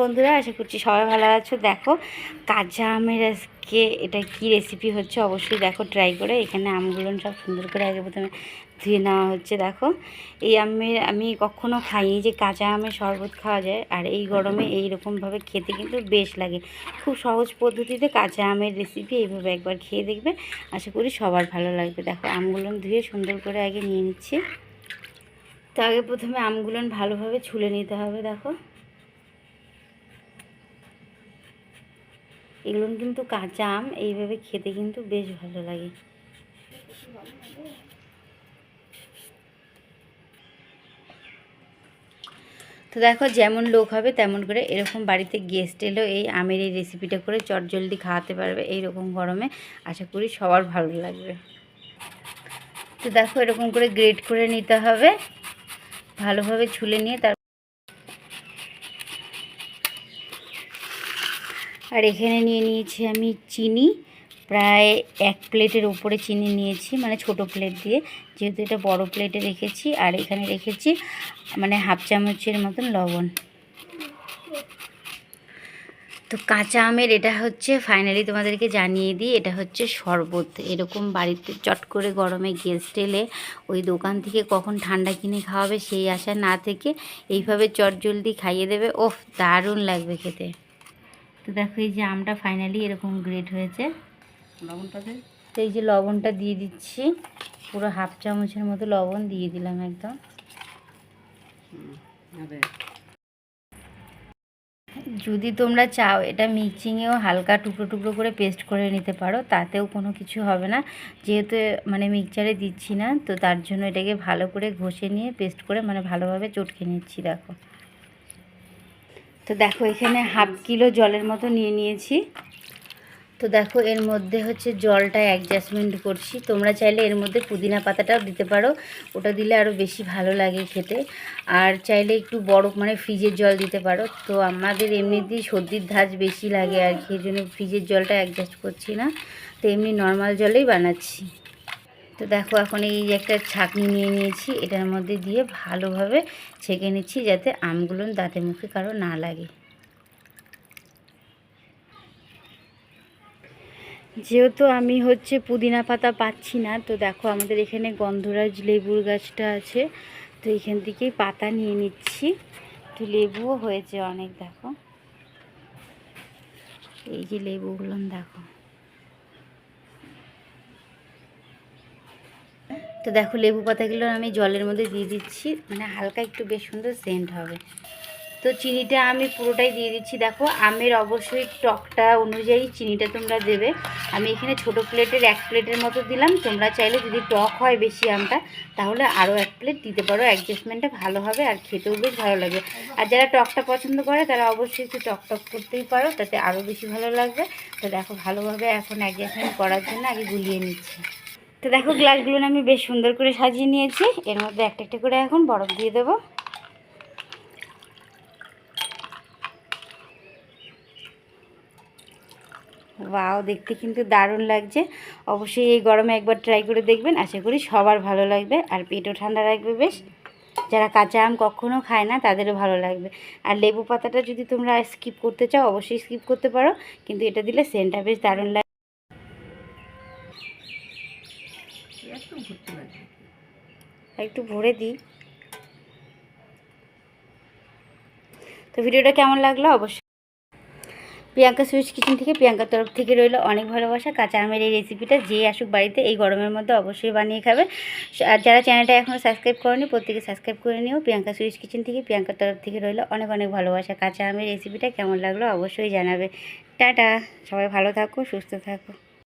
বন্ধুরা, আশা করছি সবাই ভালো আছো। দেখো, কাঁচা আমের আজকে এটা কি রেসিপি হচ্ছে অবশ্যই দেখো ট্রাই করে। এখানে আমগুলো সব সুন্দর করে আগে প্রথমে ধুয়ে নেওয়া হচ্ছে, দেখো। এই আমের, আমি কখনো খাইনি যে কাঁচা আমের শরবত খাওয়া যায়। আর এই গরমে এই রকমভাবে খেতে কিন্তু বেশ লাগে। খুব সহজ পদ্ধতিতে কাঁচা আমের রেসিপি এইভাবে একবার খেয়ে দেখবে। আশা করি সবার ভালো লাগবে। দেখো, আমগুলো ধুয়ে সুন্দর করে আগে নিয়ে নিচ্ছি। তো আগে প্রথমে আমগুলো ভালোভাবে ছুলে নিতে হবে, দেখো। এগুলো কিন্তু কাঁচা আম, এইভাবে খেতে কিন্তু বেশ ভালো লাগে। তো দেখো, যেমন লোক হবে তেমন করে এরকম বাড়িতে গেস্ট এলেও এই আমের এই রেসিপিটা করে চটজলদি খাওয়াতে পারবে এইরকম গরমে। আশা করি সবার ভালো লাগবে। তো দেখো, এরকম করে গ্রেট করে নিতে হবে। ভালোভাবে ছুলে নিয়ে তার আর এখানে নিয়ে নিয়েছি আমি চিনি। প্রায় এক প্লেটের উপরে চিনি নিয়েছি মানে ছোট প্লেট দিয়ে। যেহেতু এটা বড় প্লেটে রেখেছি, আর এখানে রেখেছি মানে হাফ চামচের মতন লবণ। তো কাঁচা আমের এটা হচ্ছে ফাইনালি তোমাদেরকে জানিয়ে দিই, এটা হচ্ছে শরবত। এরকম বাড়িতে চট করে গরমে গেস্ট এলে ওই দোকান থেকে কখন ঠান্ডা কিনে খাওয়াবে সেই আশা না থেকে এইভাবে চট জলদি খাইয়ে দেবে, ওফ, দারুণ লাগবে খেতে। তো দেখো এই যে আমটা ফাইনালি এরকম গ্রেট হয়েছে। লবণটা তো এই যে লবণটা দিয়ে দিচ্ছি। পুরো হাফ চামচের মতো লবণ দিয়ে দিলাম একদম। যদি তোমরা চাও এটা মিক্সিংয়েও হালকা টুকরো টুকরো করে পেস্ট করে নিতে পারো তাতেও কোনো কিছু হবে না। যেহেতু মানে মিক্সচারে দিচ্ছি না তো তার জন্য এটাকে ভালো করে ঘষে নিয়ে পেস্ট করে মানে ভালোভাবে চটকে নিচ্ছি দেখো। তো দেখো, এখানে হাফ কিলো জলের মতো নিয়ে নিয়েছি। তো দেখো, এর মধ্যে হচ্ছে জলটা অ্যাডজাস্টমেন্ট করছি। তোমরা চাইলে এর মধ্যে পুদিনা পাতাটাও দিতে পারো। ওটা দিলে আরও বেশি ভালো লাগে খেতে। আর চাইলে একটু বরফ মানে ফ্রিজের জল দিতে পারো। তো আমাদের এমনিতেই সর্দির ধাঁচ বেশি লাগে আর কি এই জন্য ফ্রিজের জলটা অ্যাডজাস্ট করছি না। তো এমনি নর্মাল জলেই বানাচ্ছি। তো দেখো এখন এই যে একটা ছাঁকনি নিয়ে নিয়েছি, এটার মধ্যে দিয়ে ভালোভাবে ছেঁকে নিচ্ছি যাতে আমগুলো দাঁতে মুখে কারও না লাগে। যেহেতু আমি হচ্ছে পুদিনা পাতা পাচ্ছি না, তো দেখো আমাদের এখানে গন্ধরাজ লেবুর গাছটা আছে, তো এখান থেকেই পাতা নিয়ে নিচ্ছি। তো লেবুও হয়েছে অনেক, দেখো। এই যে লেবুগুলো, দেখো। তো দেখো লেবু পাতাগুলো আমি জলের মধ্যে দিয়ে দিচ্ছি। মানে হালকা একটু বেশ সুন্দর সেন্ট হবে। তো চিনিটা আমি পুরোটাই দিয়ে দিচ্ছি। দেখো আমের অবশ্যই টকটা অনুযায়ী চিনিটা তোমরা দেবে। আমি এখানে ছোট প্লেটের এক প্লেটের মতো দিলাম। তোমরা চাইলে যদি টক হয় বেশি আমটা, তাহলে আরও এক প্লেট দিতে পারো। অ্যাডজাস্টমেন্টটা ভালো হবে আর খেতেও বেশ ভালো লাগে। আর যারা টকটা পছন্দ করে, তারা অবশ্যই একটু টক টক করতেই পারো। তাতে আরও বেশি ভালো লাগবে। তো দেখো ভালোভাবে এখন অ্যাডজাস্টমেন্ট করার জন্য আগে গুলিয়ে নিচ্ছি। তো দেখো গ্লাসগুলো আমি বেশ সুন্দর করে সাজিয়ে নিয়েছি। এর মধ্যে একটা একটা করে এখন বরফ দিয়ে দেবো। ওয়াও দেখতে কিন্তু দারুণ লাগছে। অবশ্যই এই গরমে একবার ট্রাই করে দেখবেন। আশা করি সবার ভালো লাগবে, আর পেটও ঠান্ডা রাখবে বেশ। যারা কাঁচা আম কখনো খায় না, তাদেরও ভালো লাগবে। আর লেবু পাতাটা যদি তোমরা স্কিপ করতে চাও, অবশ্যই স্কিপ করতে পারো। কিন্তু এটা দিলে সেন্টটা বেশ দারুণ লাগে একটু ঘুরতে লাগবে একটু ভরে দিই। তো ভিডিওটা কেমন লাগল? অবশ্যই প্রিয়াঙ্কা সুইচ কিচেন থেকে প্রিয়াঙ্কার তরফ থেকে রইল অনেক ভালোবাসা। কাঁচা আমের এই রেসিপিটা যে আসুক বাড়িতে এই গরমের মধ্যে অবশ্যই বানিয়ে খাবে। আর যারা চ্যানেলটা এখনও সাবস্ক্রাইব করেনি, প্রত্যেকে সাবস্ক্রাইব করে নিও। প্রিয়াঙ্কা সুইচ কিচেন থেকে প্রিয়াঙ্কার তরফ থেকে রইল অনেক অনেক ভালোবাসা। কাঁচা আমের রেসিপিটা কেমন লাগল অবশ্যই জানাবে। টাটা! সবাই ভালো থাকো, সুস্থ থাকো।